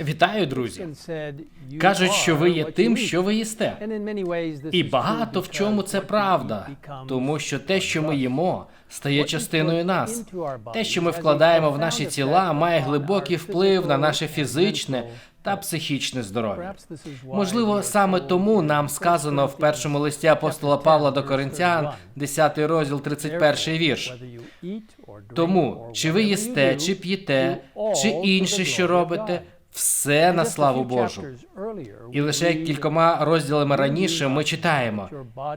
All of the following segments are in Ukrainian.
Вітаю, друзі! Кажуть, що ви є тим, що ви їсте. І багато в чому це правда, тому що те, що ми їмо, стає частиною нас. Те, що ми вкладаємо в наші тіла, має глибокий вплив на наше фізичне та психічне здоров'я. Можливо, саме тому нам сказано в першому листі апостола Павла до Коринтян, 10 розділ, 31 вірш. Тому, чи ви їсте, чи п'єте, чи інше, що робите, все на славу Божу. І лише кількома розділами раніше ми читаємо: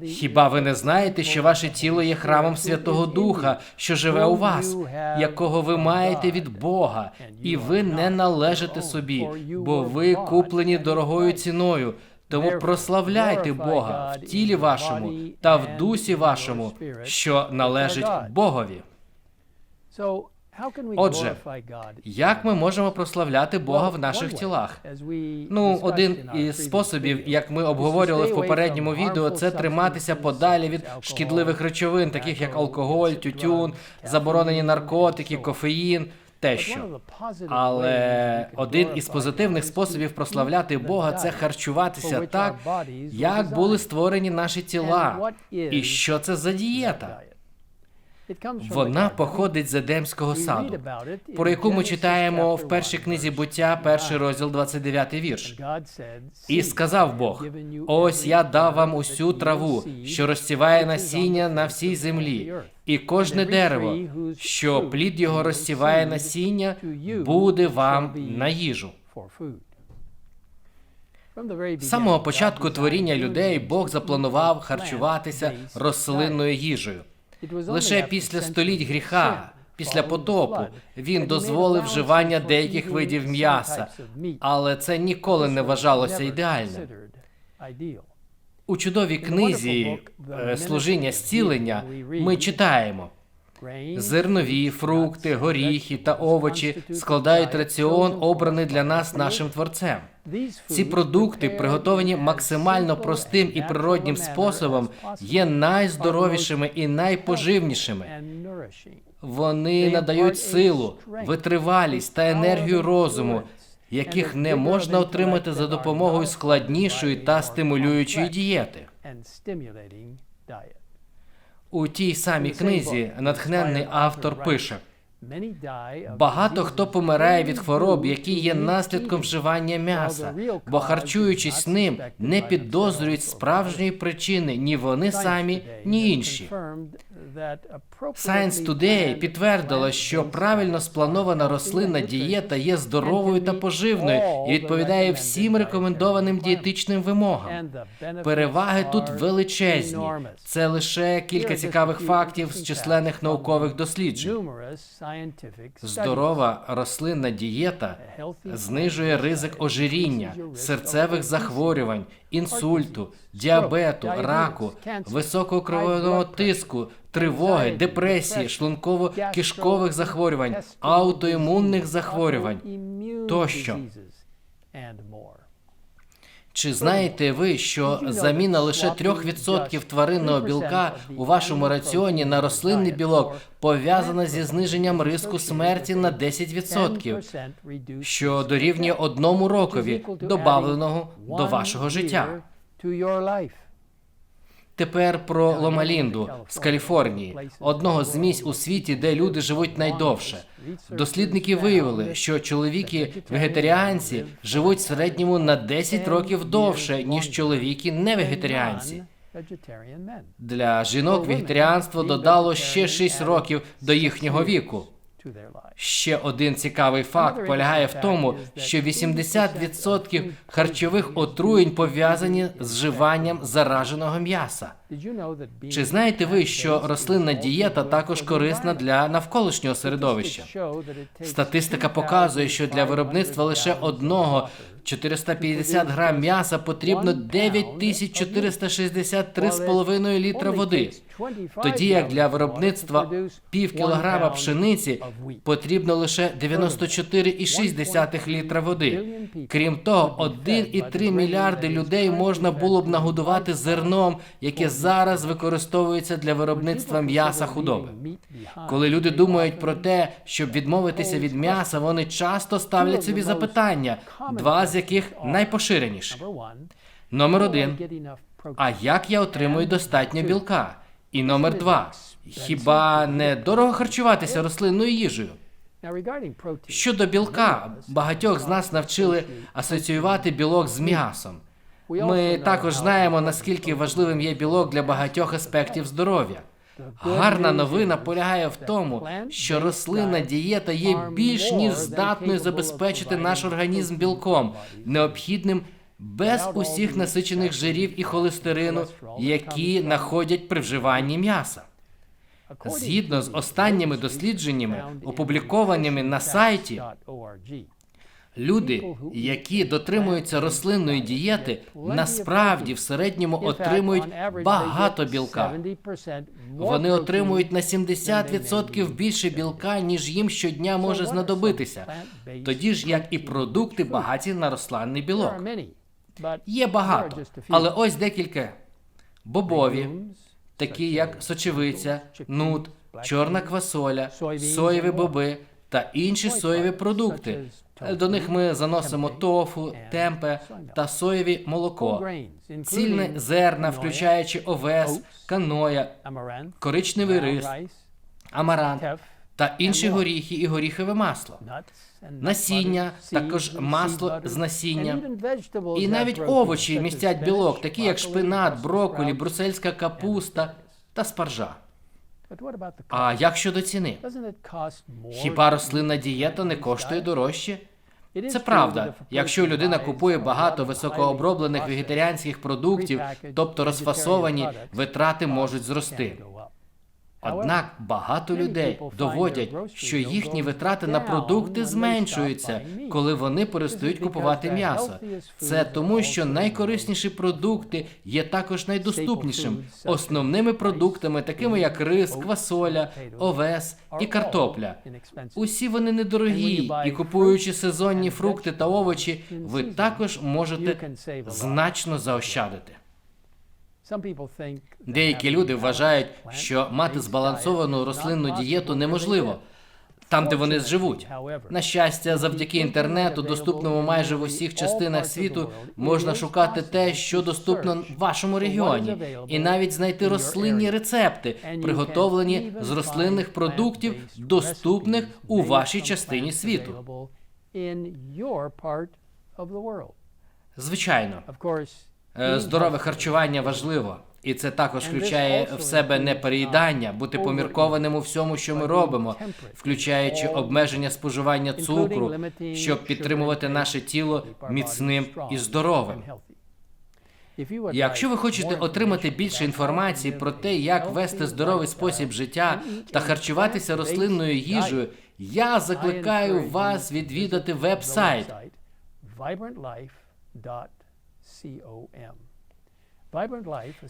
хіба ви не знаєте, що ваше тіло є храмом Святого Духа, що живе у вас, якого ви маєте від Бога, і ви не належите собі, бо ви куплені дорогою ціною. Тому прославляйте Бога в тілі вашому та в дусі вашому, що належить Богові. Отже, Як ми можемо прославляти Бога в наших тілах? Ну, один із способів, як ми обговорювали в попередньому відео, це триматися подалі від шкідливих речовин, таких як алкоголь, тютюн, заборонені наркотики, кофеїн. Тещо. Але один із позитивних способів прославляти Бога це харчуватися так, як були створені наші тіла. І що це за дієта? Вона походить з Едемського саду, про яку ми читаємо в першій книзі буття, перший розділ, 29 вірш. І сказав Бог: ось я дав вам усю траву, що розсіває насіння на всій землі, і кожне дерево, що плід його розсіває насіння, буде вам на їжу. З самого початку творіння людей Бог запланував харчуватися рослинною їжею. Лише після століть гріха, після потопу, він дозволив вживання деяких видів м'яса, але це ніколи не вважалося ідеальним. У чудовій книзі е, служіння зцілення ми читаємо. Зернові, фрукти, горіхи та овочі складають раціон, обраний для нас нашим творцем. Ці продукти, приготовані максимально простим і природнім способом, є найздоровішими і найпоживнішими. Вони надають силу, витривалість та енергію розуму, яких не можна отримати за допомогою складнішої та стимулюючої дієти. У тій самій книзі натхненний автор пише: багато хто помирає від хвороб, які є наслідком вживання м'яса, бо харчуючись ним, не підозрюють справжньої причини ні вони самі, ні інші. Science Today підтвердила, що правильно спланована рослинна дієта є здоровою та поживною і відповідає всім рекомендованим дієтичним вимогам. Переваги тут величезні. Це лише кілька цікавих фактів з численних наукових досліджень. Здорова рослинна дієта знижує ризик ожиріння, серцевих захворювань, інсульту, діабету, раку, високого кровяного тиску, тривоги, депресії, шлунково-кишкових захворювань, аутоімунних захворювань тощо. Чи знаєте ви, що заміна лише 3% тваринного білка у вашому раціоні на рослинний білок пов'язана зі зниженням риску смерті на 10%, що дорівнює одному рокові добавленого до вашого життя? Тепер про Ломалінду з Каліфорнії, одного з місць у світі, де люди живуть найдовше. Дослідники виявили, що чоловіки вегетаріанці живуть в середньому на 10 років довше, ніж чоловіки не вегетаріанці. Для жінок вегетаріанство додало ще 6 років до їхнього віку. Ще один цікавий факт полягає в тому, що 80% харчових отруєнь пов'язані з вживанням зараженого м'яса. Чи знаєте ви, що рослинна дієта також корисна для навколишнього середовища? Статистика показує, що для виробництва лише одного 450 грам м'яса потрібно 9463,5 літра води, тоді як для виробництва пів кілограма пшениці потрібно лише 94,6 літра води. Крім того, 1,3 мільярди людей можна було б нагодувати зерном, яке зараз використовуються для виробництва м'яса худоби. Коли люди думають про те, щоб відмовитися від м'яса, вони часто ставлять собі запитання, два з яких найпоширеніші. Номер один. А як я отримую достатньо білка? І номер два. Хіба не дорого харчуватися рослинною їжею? Щодо білка, багатьох з нас навчили асоціювати білок з м'ясом. Ми також знаємо, наскільки важливим є білок для багатьох аспектів здоров'я. Гарна новина полягає в тому, що рослинна дієта є більш ніж здатною забезпечити наш організм білком, необхідним без усіх насичених жирів і холестерину, які находять при вживанні м'яса. Згідно з останніми дослідженнями, опублікованими на сайті, люди, які дотримуються рослинної дієти, насправді в середньому отримують багато білка. Вони отримують на 70% більше білка, ніж їм щодня може знадобитися, тоді ж як і продукти багаті на рослинний білок. Є багато, але ось декілька. Бобові, такі як сочевиця, нут, чорна квасоля, соєві боби та інші соєві продукти. До них ми заносимо тофу, темпе та соєві молоко, цільне зерна, включаючи овес, каноя, коричневий рис, амарант та інші горіхи і горіхове масло. Насіння, також масло з насіння. І навіть овочі містять білок, такі як шпинат, брокколі, брусельська капуста та спаржа. А як щодо ціни? Хіба рослинна дієта не коштує дорожче? Це правда. Якщо людина купує багато високооброблених вегетаріанських продуктів, тобто розфасовані, витрати можуть зрости. Однак багато людей доводять, що їхні витрати на продукти зменшуються, коли вони перестають купувати м'ясо. Це тому, що найкорисніші продукти є також найдоступнішим основними продуктами, такими як рис, квасоля, овес і картопля. Усі вони недорогі, і купуючи сезонні фрукти та овочі, ви також можете значно заощадити. Деякі люди вважають, що мати збалансовану рослинну дієту неможливо там, де вони живуть. На щастя, завдяки інтернету, доступному майже в усіх частинах світу, можна шукати те, що доступно в вашому регіоні, і навіть знайти рослинні рецепти, приготовлені з рослинних продуктів, доступних у вашій частині світу. Звичайно. Е, здорове харчування важливо, і це також включає в себе не переїдання, бути поміркованим у всьому, що ми робимо, включаючи обмеження споживання цукру, щоб підтримувати наше тіло міцним і здоровим. Якщо ви хочете отримати більше інформації про те, як вести здоровий спосіб життя та харчуватися рослинною їжею, я закликаю вас відвідати веб-сайт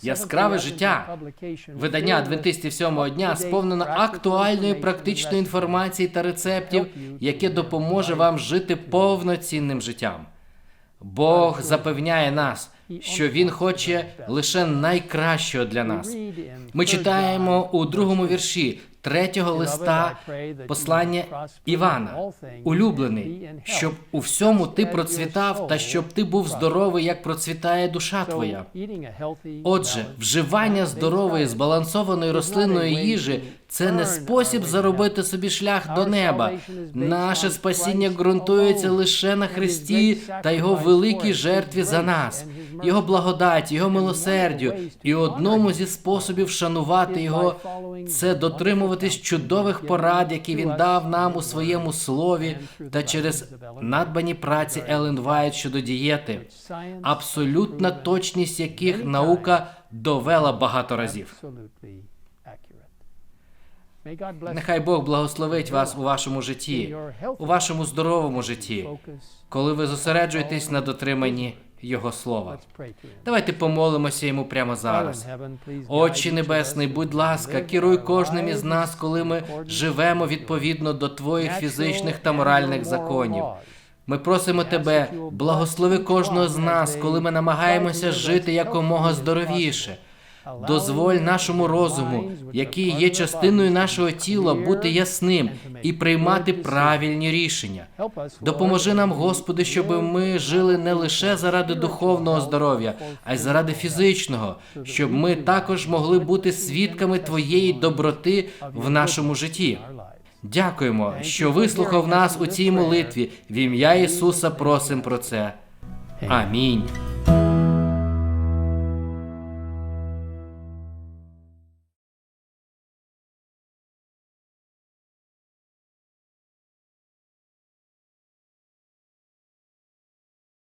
Яскраве життя видання адвентистів сьомого дня сповнено актуальної практичної інформації та рецептів, яке допоможе вам жити повноцінним життям. Бог запевняє нас, що Він хоче лише найкращого для нас. Ми читаємо у другому вірші третього листа послання Івана, улюблений, щоб у всьому ти процвітав та щоб ти був здоровий, як процвітає душа твоя. Отже, вживання здорової збалансованої рослинної їжі це не спосіб заробити собі шлях до неба. Наше спасіння ґрунтується лише на Христі та Його великій жертві за нас, Його благодаті, Його милосердю. І одному зі способів шанувати Його це дотримуватись чудових порад, які він дав нам у своєму слові, та через надбані праці Елен Вайт щодо дієти, абсолютна точність яких наука довела багато разів. Нехай Бог благословить вас у вашому житті, у вашому здоровому житті, коли ви зосереджуєтесь на дотриманні Його слова. Давайте помолимося йому прямо зараз. Отче Небесний, будь ласка, керуй кожним із нас, коли ми живемо відповідно до твоїх фізичних та моральних законів. Ми просимо тебе, благослови кожного з нас, коли ми намагаємося жити якомога здоровіше. Дозволь нашому розуму, який є частиною нашого тіла, бути ясним і приймати правильні рішення. Допоможи нам, Господи, щоб ми жили не лише заради духовного здоров'я, а й заради фізичного, щоб ми також могли бути свідками Твоєї доброти в нашому житті. Дякуємо, що вислухав нас у цій молитві. В ім'я Ісуса просим про це. Амінь.